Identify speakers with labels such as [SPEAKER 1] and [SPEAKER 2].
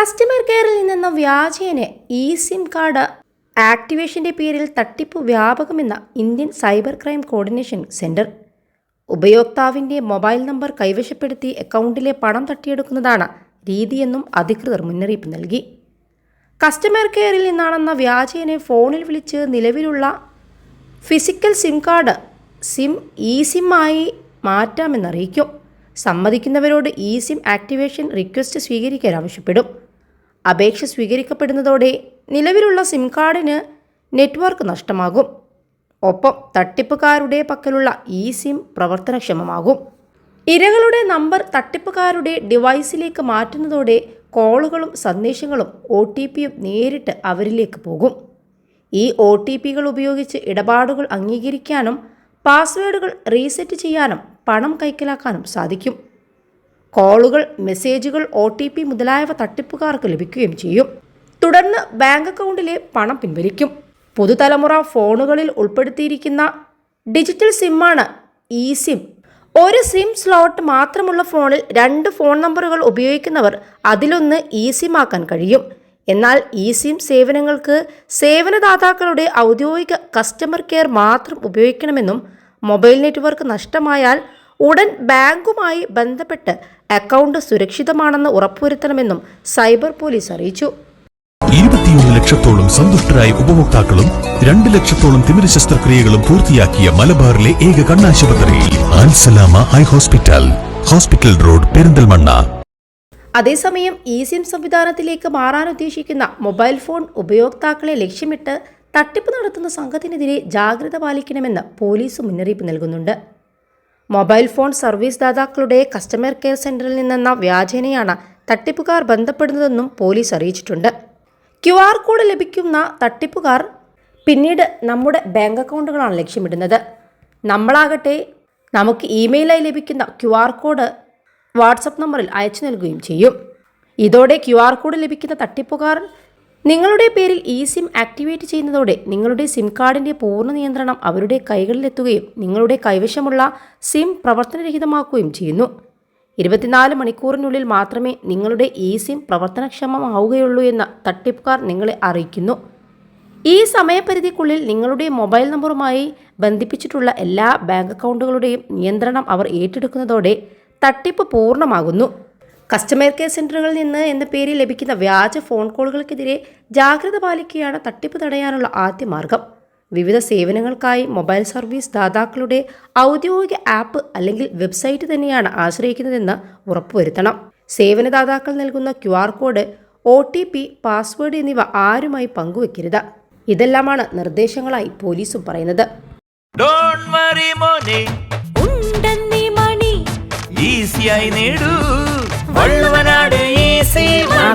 [SPEAKER 1] Customer കെയറിൽ നിന്നെന്ന വ്യാജേന E SIM card ആക്ടിവേഷന്റെ പേരിൽ തട്ടിപ്പ് വ്യാപകമെന്ന Indian cyber crime coordination centre. ഉപയോക്താവിന്റെ മൊബൈൽ നമ്പർ കൈവശപ്പെടുത്തി അക്കൗണ്ടിലെ പണം തട്ടിയെടുക്കുന്നതാണ് രീതിയെന്നും അധികൃതർ മുന്നറിയിപ്പ് നൽകി. കസ്റ്റമർ കെയറിൽ നിന്നാണെന്ന വ്യാജേനെ ഫോണിൽ വിളിച്ച് നിലവിലുള്ള physical SIM card SIM E സിമ്മായി മാറ്റാമെന്നറിയിക്കും. സമ്മതിക്കുന്നവരോട് ഇ സിം ആക്ടിവേഷൻ റിക്വസ്റ്റ് സ്വീകരിക്കാൻ ആവശ്യപ്പെടും. അപേക്ഷ സ്വീകരിക്കപ്പെടുന്നതോടെ നിലവിലുള്ള സിം കാർഡിന് നെറ്റ്വർക്ക് നഷ്ടമാകും. ഒപ്പം തട്ടിപ്പുകാരുടെ പക്കലുള്ള ഇ സിം പ്രവർത്തനക്ഷമമാകും. ഇരകളുടെ നമ്പർ തട്ടിപ്പുകാരുടെ ഡിവൈസിലേക്ക് മാറ്റുന്നതോടെ കോളുകളും സന്ദേശങ്ങളും ഒ ടി പിയും നേരിട്ട് അവരിലേക്ക് പോകും. ഈ ഒ ടി പികൾ ഉപയോഗിച്ച് ഇടപാടുകൾ അംഗീകരിക്കാനും പാസ്വേഡുകൾ റീസെറ്റ് ചെയ്യാനും പണം കൈക്കലാക്കാനും സാധിക്കും. കോളുകൾ മെസ്സേജുകൾ ഒ ടി പി മുതലായവ തട്ടിപ്പുകാർക്ക് ലഭിക്കുകയും ചെയ്യും. തുടർന്ന് ബാങ്ക് അക്കൗണ്ടിലെ പണം പിൻവലിക്കും. പുതുതലമുറ ഫോണുകളിൽ ഉൾപ്പെടുത്തിയിരിക്കുന്ന ഡിജിറ്റൽ സിമ്മാണ് ഇ സിം. ഒരു സിം സ്ലോട്ട് മാത്രമുള്ള ഫോണിൽ രണ്ട് ഫോൺ നമ്പറുകൾ ഉപയോഗിക്കുന്നവർ അതിലൊന്ന് ഇ സിം ആക്കാൻ കഴിയും. എന്നാൽ ഇ സിം സേവനങ്ങൾക്ക് സേവനദാതാക്കളുടെ ഔദ്യോഗിക കസ്റ്റമർ കെയർ മാത്രം ഉപയോഗിക്കണമെന്നും മൊബൈൽ നെറ്റ്വർക്ക് നഷ്ടമായാൽ ഉടൻ ബാങ്കുമായി ബന്ധപ്പെട്ട് അക്കൗണ്ട് സുരക്ഷിതമാണെന്ന് ഉറപ്പുവരുത്തണമെന്നും സൈബർ പോലീസ് അറിയിച്ചു.
[SPEAKER 2] ഇരുപത്തിയൊന്ന് ലക്ഷത്തോളം സന്തുഷ്ടരായ ഉപഭോക്താക്കളും രണ്ട് ലക്ഷത്തോളം തിമിര ശസ്ത്രക്രിയകളും പൂർത്തിയാക്കിയ മലബാറിലെ ഏക കണ്ണാശുപത്രി Ansalama eye hospital hospital road Perinthalmanna.
[SPEAKER 1] അതേസമയം ഇ സിം സംവിധാനത്തിലേക്ക് മാറാൻ ഉദ്ദേശിക്കുന്ന മൊബൈൽ ഫോൺ ഉപയോക്താക്കളെ ലക്ഷ്യമിട്ട് തട്ടിപ്പ് നടത്തുന്ന സംഘത്തിനെതിരെ ജാഗ്രത പാലിക്കണമെന്ന് പോലീസ് മുന്നറിയിപ്പ് നൽകുന്നുണ്ട്. മൊബൈൽ ഫോൺ സർവീസ് ദാതാക്കളുടെ കസ്റ്റമർ കെയർ സെന്ററിൽ നിന്നെന്ന വ്യാജേനയാണ് തട്ടിപ്പുകാർ ബന്ധപ്പെടുന്നതെന്നും പോലീസ് അറിയിച്ചിട്ടുണ്ട്. ക്യു ആർ കോഡ് ലഭിക്കുന്ന തട്ടിപ്പുകാർ പിന്നീട് നമ്മുടെ ബാങ്ക് അക്കൗണ്ടുകളാണ് ലക്ഷ്യമിടുന്നത്. നമ്മളാകട്ടെ നമുക്ക് ഇമെയിലായി ലഭിക്കുന്ന ക്യു ആർ കോഡ് വാട്സപ്പ് നമ്പറിൽ അയച്ചു നൽകുകയും ചെയ്യും. ഇതോടെ ക്യു ആർ കോഡ് ലഭിക്കുന്ന തട്ടിപ്പുകാർ നിങ്ങളുടെ പേരിൽ ഇ സിം ആക്ടിവേറ്റ് ചെയ്യുന്നതോടെ നിങ്ങളുടെ സിം കാർഡിന്റെ പൂർണ നിയന്ത്രണം അവരുടെ കൈകളിലെത്തുകയും നിങ്ങളുടെ കൈവശമുള്ള സിം പ്രവർത്തനരഹിതമാക്കുകയും ചെയ്യുന്നു. ഇരുപത്തിനാല് മണിക്കൂറിനുള്ളിൽ മാത്രമേ നിങ്ങളുടെ ഇ സിം പ്രവർത്തനക്ഷമമാവുകയുള്ളൂ എന്ന് തട്ടിപ്പുകാർ നിങ്ങളെ അറിയിക്കുന്നു. ഈ സമയപരിധിക്കുള്ളിൽ നിങ്ങളുടെ മൊബൈൽ നമ്പറുമായി ബന്ധിപ്പിച്ചിട്ടുള്ള എല്ലാ ബാങ്ക് അക്കൗണ്ടുകളുടെയും നിയന്ത്രണം അവർ ഏറ്റെടുക്കുന്നതോടെ തട്ടിപ്പ് പൂർണമാകുന്നു. കസ്റ്റമർ കെയർ സെന്ററുകളിൽ നിന്ന് എന്ന പേരിൽ ലഭിക്കുന്ന വ്യാജ ഫോൺ കോളുകൾക്കെതിരെ ജാഗ്രത പാലിക്കുകയാണ് തട്ടിപ്പ് തടയാനുള്ള ആദ്യ മാർഗം. വിവിധ സേവനങ്ങൾക്കായി മൊബൈൽ സർവീസ് ദാതാക്കളുടെ ഔദ്യോഗിക ആപ്പ് അല്ലെങ്കിൽ വെബ്സൈറ്റ് തന്നെയാണ് ആശ്രയിക്കുന്നതെന്ന് ഉറപ്പുവരുത്തണം. സേവനദാതാക്കൾ നൽകുന്ന Q R code O T P password എന്നിവ ആരുമായി പങ്കുവെക്കരുത്. ഇതെല്ലാമാണ് നിർദ്ദേശങ്ങളായി പോലീസും പറയുന്നത്.
[SPEAKER 3] ഡോണ്ട് വറി മോനെ.
[SPEAKER 4] ഉണ്ടെന്നീ മണി.
[SPEAKER 3] ഈസിയായി നേടൂ.